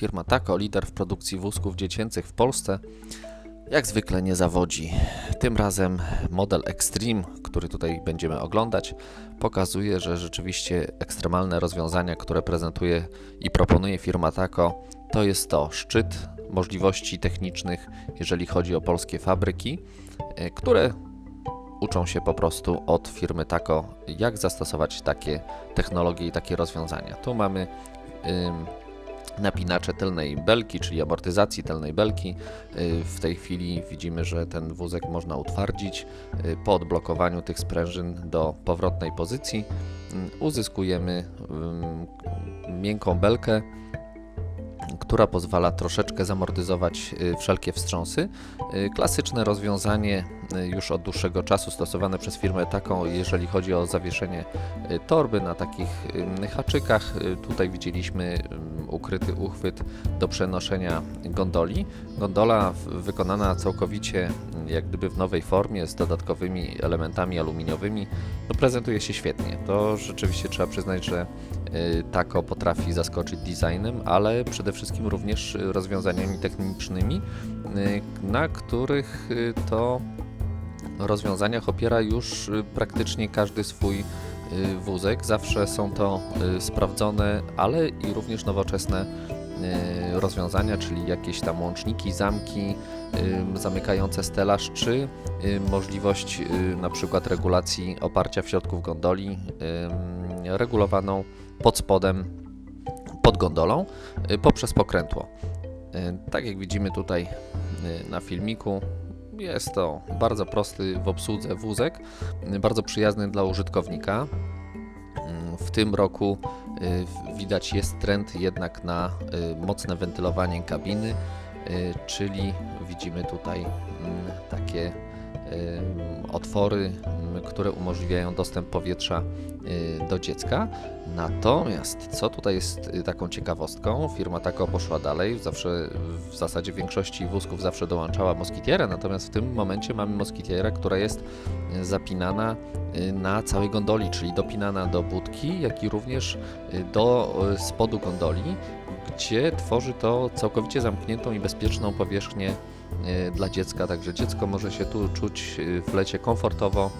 Firma Taco, lider w produkcji wózków dziecięcych w Polsce, jak zwykle nie zawodzi. Tym razem model Extreme, który tutaj będziemy oglądać, pokazuje, że rzeczywiście ekstremalne rozwiązania, które prezentuje i proponuje firma Taco, to jest to szczyt możliwości technicznych, jeżeli chodzi o polskie fabryki, e, które uczą się po prostu od firmy Taco, jak zastosować takie technologie i takie rozwiązania. Tu mamy napinacze tylnej belki, czyli amortyzacji tylnej belki. Y, W tej chwili widzimy, że ten wózek można utwardzić. Y, Po odblokowaniu tych sprężyn do powrotnej pozycji ym, uzyskujemy miękką belkę, która pozwala troszeczkę zamortyzować y, wszelkie wstrząsy. Y, Klasyczne rozwiązanie y, już od dłuższego czasu stosowane przez firmę taką, jeżeli chodzi o zawieszenie y, torby na takich ym, haczykach. Y, Tutaj widzieliśmy ukryty uchwyt do przenoszenia gondoli. Gondola wykonana całkowicie y, jak gdyby w nowej formie z dodatkowymi elementami aluminiowymi no, prezentuje się świetnie. To rzeczywiście trzeba przyznać, że y, Taco potrafi zaskoczyć designem, ale przede wszystkim również y, rozwiązaniami technicznymi, y, na których y, to rozwiązaniach opiera już y, praktycznie każdy swój y, wózek. Zawsze są to y, sprawdzone, ale i również nowoczesne rozwiązania, czyli jakieś tam łączniki, zamki zamykające stelaż, czy możliwość na przykład regulacji oparcia w środku gondoli, regulowaną pod spodem, pod gondolą poprzez pokrętło. Tak jak widzimy tutaj na filmiku, jest to bardzo prosty w obsłudze wózek, bardzo przyjazny dla użytkownika. W tym roku y, widać jest trend jednak na y, mocne wentylowanie kabiny, y, czyli widzimy tutaj mm, takie otwory, które umożliwiają dostęp powietrza y, do dziecka. Natomiast co tutaj jest y, taką ciekawostką, firma Taco poszła dalej, zawsze w zasadzie w większości wózków zawsze dołączała moskitierę, natomiast w tym momencie mamy moskitierę, która jest y, zapinana na całej gondoli, czyli dopinana do budki, jak i również do spodu gondoli, gdzie tworzy to całkowicie zamkniętą i bezpieczną powierzchnię dla dziecka, także dziecko może się tu czuć w lecie komfortowo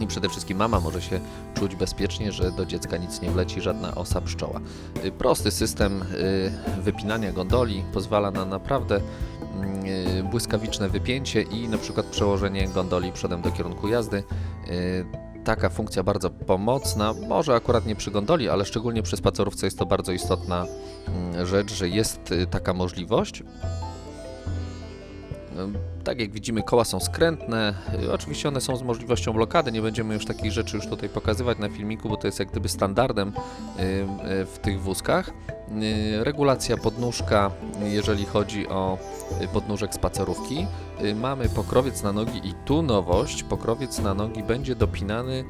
i przede wszystkim mama może się czuć bezpiecznie, że do dziecka nic nie wleci, żadna osa pszczoła. Y, Prosty system y, wypinania gondoli pozwala na naprawdę mm, y, błyskawiczne wypięcie i na przykład przełożenie gondoli przodem do kierunku jazdy. Taka funkcja bardzo pomocna, może akurat nie przy gondoli, ale szczególnie przy spacerówce jest to bardzo istotna mm, rzecz, że jest taka możliwość. Ym, Tak jak widzimy, koła są skrętne. Y, Oczywiście one są z możliwością blokady. Nie będziemy już takich rzeczy już tutaj pokazywać na filmiku, bo to jest jak gdyby standardem y, y, w tych wózkach. Y, Regulacja podnóżka, jeżeli chodzi o y, podnóżek spacerówki. Y, Mamy pokrowiec na nogi i tu nowość. Pokrowiec na nogi będzie dopinany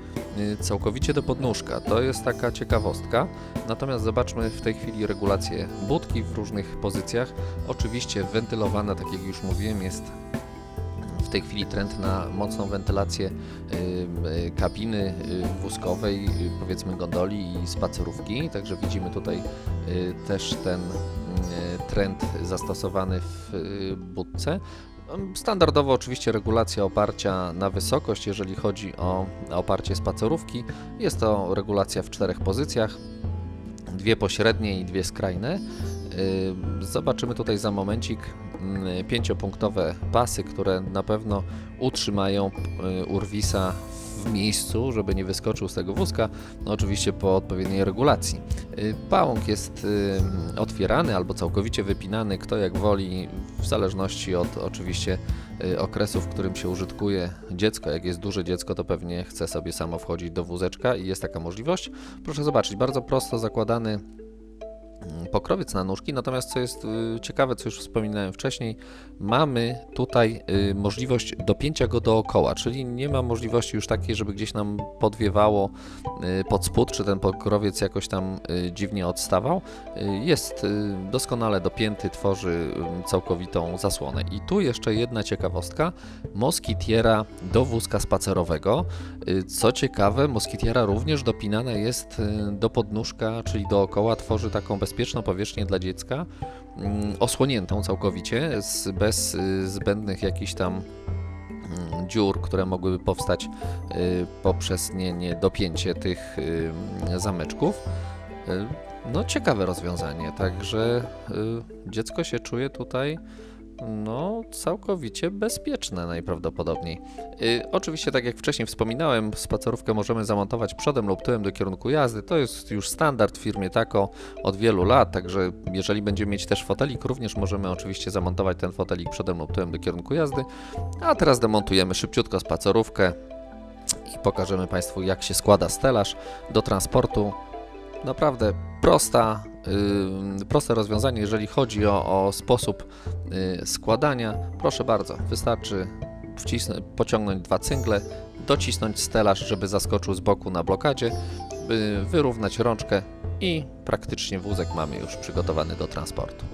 całkowicie do podnóżka. To jest taka ciekawostka. Natomiast zobaczmy w tej chwili regulację budki w różnych pozycjach. Oczywiście wentylowana, tak jak już mówiłem, jest tej chwili trend na mocną wentylację y, y, kabiny y, wózkowej, powiedzmy gondoli i spacerówki. Także widzimy tutaj też ten trend zastosowany w budce. Ym, Standardowo oczywiście regulacja oparcia na wysokość, jeżeli chodzi o oparcie spacerówki. Jest to regulacja w czterech pozycjach, dwie pośrednie i dwie skrajne. Zobaczymy tutaj za momencik pięciopunktowe pasy, które na pewno utrzymają yy, urwisa w miejscu, żeby nie wyskoczył z tego wózka, no oczywiście po odpowiedniej regulacji. Yy, Pałąk jest yy, otwierany albo całkowicie wypinany, kto jak woli, w zależności od oczywiście okresu, w którym się użytkuje dziecko. Jak jest duże dziecko, to pewnie chce sobie samo wchodzić do wózeczka i jest taka możliwość. Proszę zobaczyć, bardzo prosto zakładany mm, pokrowiec na nóżki, natomiast co jest y, ciekawe, co już wspominałem wcześniej, mamy tutaj y, możliwość dopięcia go dookoła, czyli nie ma możliwości już takiej, żeby gdzieś nam podwiewało y, pod spód, czy ten pokrowiec jakoś tam dziwnie odstawał. Jest doskonale dopięty, tworzy całkowitą zasłonę. I tu jeszcze jedna ciekawostka, moskitiera do wózka spacerowego. Co ciekawe, moskitiera również dopinana jest do podnóżka, czyli dookoła tworzy taką bezpieczną bezpieczną powierzchnię dla dziecka, mm, osłoniętą całkowicie, z, bez y, zbędnych jakichś tam mm, dziur, które mogłyby powstać y, poprzez nie, nie dopięcie tych y, zameczków. No, ciekawe rozwiązanie, także dziecko się czuje tutaj no, całkowicie bezpieczne najprawdopodobniej. Y, oczywiście, tak jak wcześniej wspominałem, spacerówkę możemy zamontować przodem lub tyłem do kierunku jazdy. To jest już standard w firmie Taco od wielu lat, także jeżeli będziemy mieć też fotelik, również możemy oczywiście zamontować ten fotelik przodem lub tyłem do kierunku jazdy. A teraz demontujemy szybciutko spacerówkę i pokażemy Państwu, jak się składa stelaż do transportu. Naprawdę prosta, proste rozwiązanie, jeżeli chodzi o, o sposób yy, składania. Proszę bardzo, wystarczy wcisnąć, pociągnąć dwa cyngle, docisnąć stelaż, żeby zaskoczył z boku na blokadzie, by wyrównać rączkę i praktycznie wózek mamy już przygotowany do transportu.